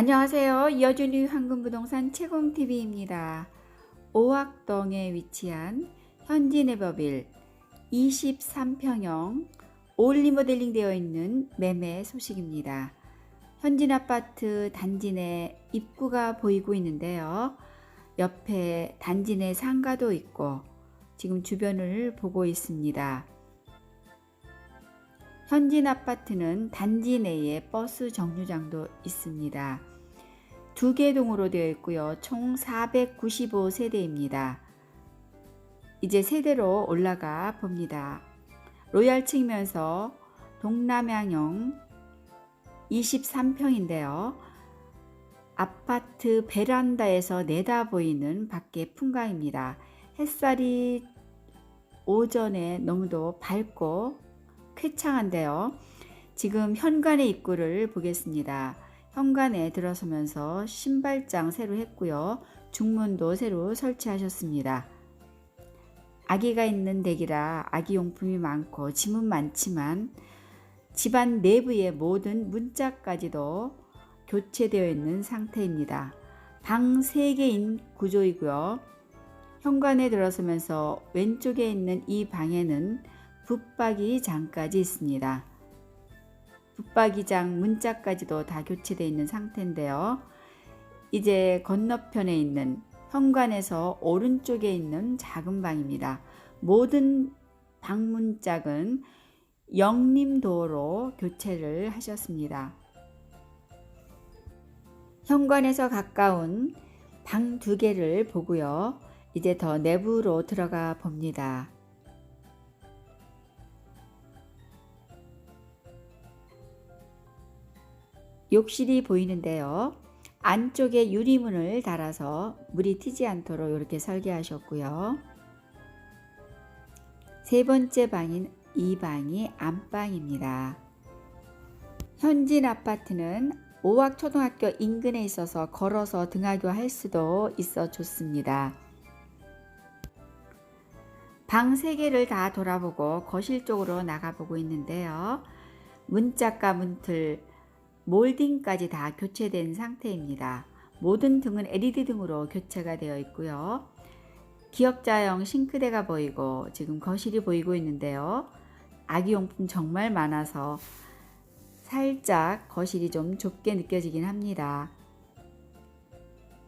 안녕하세요. 여준이 황금부동산 채공TV입니다. 오학동에 위치한 현진해법일 23평형 올 리 모델링 되어 있는 매매 소식입니다. 현진 아파트 단지 내 입구가 보이고 있는데요. 옆에 단지 내 상가도 있고 지금 주변을 보고 있습니다. 현진 아파트는 단지 내에 버스 정류장도 있습니다. 두 개 동으로 되어 있고요. 총 495세대입니다. 이제 세대로 올라가 봅니다. 로얄 측면서 동남향형 23평인데요. 아파트 베란다에서 내다 보이는 밖의 풍광입니다. 햇살이 오전에 너무도 밝고 쾌창한데요. 지금 현관의 입구를 보겠습니다. 현관에 들어서면서 신발장 새로 했고요. 중문도 새로 설치하셨습니다. 아기가 있는 댁이라 아기 용품이 많고 짐은 많지만 집안 내부의 모든 문짝까지도 교체되어 있는 상태입니다. 방 3개인 구조이고요. 현관에 들어서면서 왼쪽에 있는 이 방에는 붙박이 장까지 있습니다. 붙박이장 문짝까지도 다 교체되어 있는 상태인데요. 이제 건너편에 있는 현관에서 오른쪽에 있는 작은 방입니다. 모든 방문짝은 영림도로 교체를 하셨습니다. 현관에서 가까운 방 두 개를 보고요. 이제 더 내부로 들어가 봅니다. 욕실이 보이는데요. 안쪽에 유리문을 달아서 물이 튀지 않도록 이렇게 설계하셨고요. 세 번째 방인 이 방이 안방입니다. 현진 아파트는 오학초등학교 인근에 있어서 걸어서 등하교 할 수도 있어 좋습니다. 방 3개를 다 돌아보고 거실 쪽으로 나가보고 있는데요. 문짝과 문틀, 몰딩까지 다 교체된 상태입니다. 모든 등은 LED 등으로 교체가 되어 있고요. 기역자형 싱크대가 보이고 지금 거실이 보이고 있는데요. 아기용품 정말 많아서 살짝 거실이 좀 좁게 느껴지긴 합니다.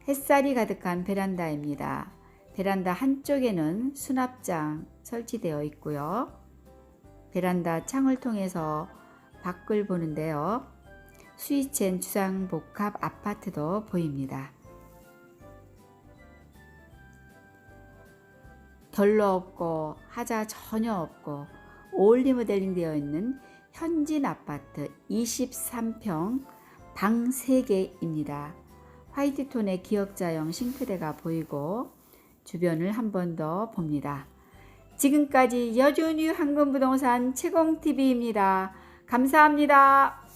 햇살이 가득한 베란다입니다. 베란다 한쪽에는 수납장 설치되어 있고요. 베란다 창을 통해서 밖을 보는데요. 스위첸 주상복합 아파트도 보입니다. 결로 없고 하자 전혀 없고 올리 모델링 되어 있는 현진 아파트 23평 방 3개입니다. 화이트 톤의 기역자형 싱크대가 보이고 주변을 한 번 더 봅니다. 지금까지 여준유 황금부동산 채공TV입니다. 감사합니다.